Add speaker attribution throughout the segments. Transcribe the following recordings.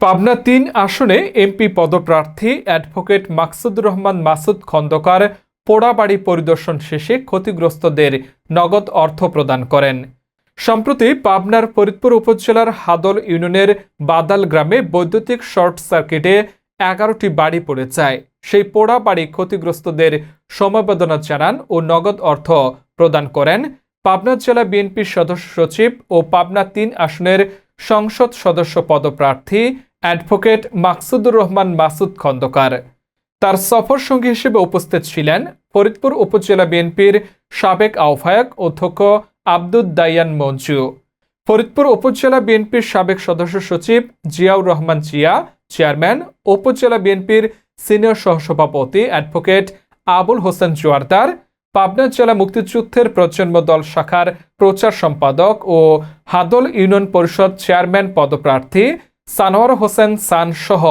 Speaker 1: পাবনা তিন আসনে এমপি পদপ্রার্থী অ্যাডভোকেট মাকসুদুর রহমান মাসুদ খন্দকার পোড়াবাড়ি পরিদর্শন শেষে ক্ষতিগ্রস্তদের নগদ অর্থ প্রদান করেন। সম্প্রতি পাবনার ফরিদপুর উপজেলার হাদল ইউনিয়নের বাদাল গ্রামে বৈদ্যুতিক শর্ট সার্কিটে এগারোটি বাড়ি পড়ে যায়। সেই পোড়া বাড়ি ক্ষতিগ্রস্তদের সমবেদনা জানান ও নগদ অর্থ প্রদান করেন পাবনা জেলা বিএনপির সদস্য সচিব ও পাবনা তিন আসনের সংসদ সদস্য পদপ্রার্থী অ্যাডভোকেট মাকসুদুর রহমান মাসুদ খন্দকার। তার সফর সঙ্গী হিসেবে উপস্থিত ছিলেন ফরিদপুর উপজেলা বিএনপির সাবেক আহ্বায়ক অধ্যক্ষ আব্দুদ দাইয়ান মঞ্জু। ফরিদপুর উপজেলা বিএনপির সাবেক সদস্য সচিব জিয়াউর রহমান জিয়া, চেয়ারম্যান উপজেলা বিএনপির সিনিয়র সহসভাপতি অ্যাডভোকেট আবুল হোসেন জোয়ারদার, পাবনা জেলা মুক্তিযুদ্ধের প্রজন্ম দল শাখার প্রচার সম্পাদক ও হাদল ইউনিয়ন পরিষদ চেয়ারম্যান পদপ্রার্থী সানোয়ার হোসেন সান সহ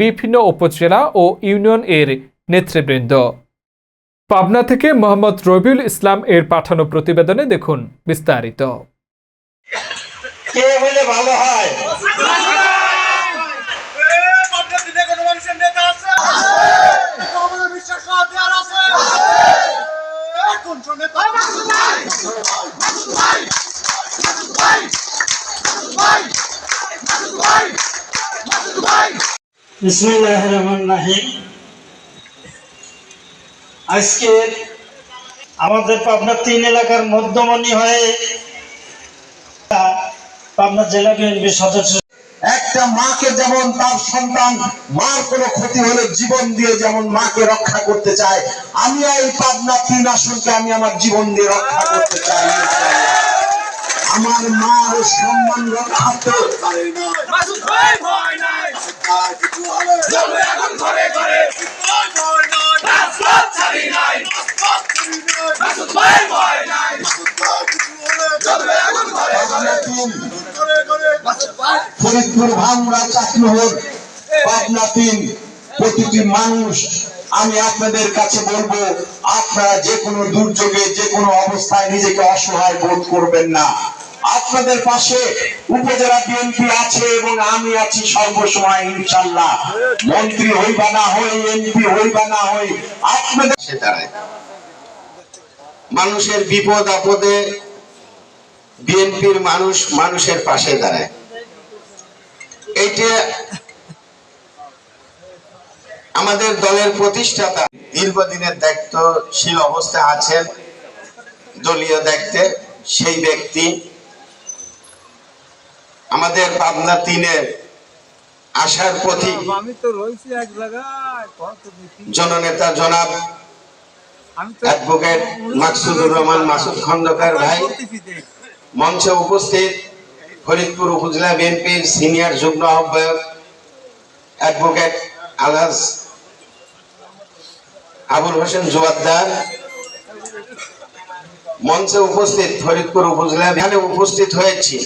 Speaker 1: বিভিন্ন উপজেলা ও ইউনিয়ন এর নেতৃবৃন্দ। পাবনা থেকে মোহাম্মদ রবিউল ইসলাম এর পাঠানো প্রতিবেদনে দেখুন বিস্তারিত।
Speaker 2: কে হলে ভালো হয়
Speaker 3: পদ্ধতিতে কোনো মানুষের নেতা আছে আমাদের বিশ্বাস হাতিয়ার আছে কোন নেতা
Speaker 2: বিসমিল্লাহ আমাদের পাবনা তিন এলাকার মধ্যমণি হয়ে পাবনা জেলা বিএনপির সদস্য।
Speaker 4: একটা মাকে যেমন তার সন্তান, মার কোনো ক্ষতি হলে জীবন দিয়ে যেমন মাকে রক্ষা করতে চায়, আমি এই পাবনা তিন আসনকে আমি আমার জীবন দিয়ে রক্ষা করতে চাই আমার মার সম্মান রক্ষার্থে
Speaker 3: মাসুদ
Speaker 4: ফরিদপুর ভাঙড়া চাকনহর, পাবনা তিন প্রতিটি মানুষ, আমি আপনাদের কাছে বলব, আপনারা যে কোনো দুর্যোগে, যে কোনো অবস্থায় নিজেকে অসহায় বোধ করবেন না। আপনাদের পাশে উপজেলা বিএনপি আছে এবং আমি আছি সর্বসময়, ইনশাল্লাহ। মন্ত্রী হইবা না হই, এমপি হইবা না হই, আপনাদের মানুষের বিপদ আপদে বিএনপির মানুষ মানুষের পাশে দাঁড়ায় এইটা আমাদের দলের প্রতিষ্ঠাতা দীর্ঘদিনের দায়িত্বশীল অবস্থায় আছেন দলীয় দায়িত্বে সেই ব্যক্তি আমাদের পাবনা তিনের আশার প্রতীক
Speaker 5: আমি তো রয়েছি এক জায়গায় কত দেখি
Speaker 4: জননেতা জনাব অ্যাডভোকেট মাকসুদুর রহমান মাসুদ খন্দকার ভাই। মঞ্চে উপস্থিত ফরিদপুর উপজেলা বিএনপির সিনিয়র যুগ্ম আহ্বায়ক অ্যাডভোকেট আলাস আবুল হোসেন জোয়াদ্দার। মঞ্চে উপস্থিত ফরিদপুর উপজেলা উপস্থিত হয়েছি।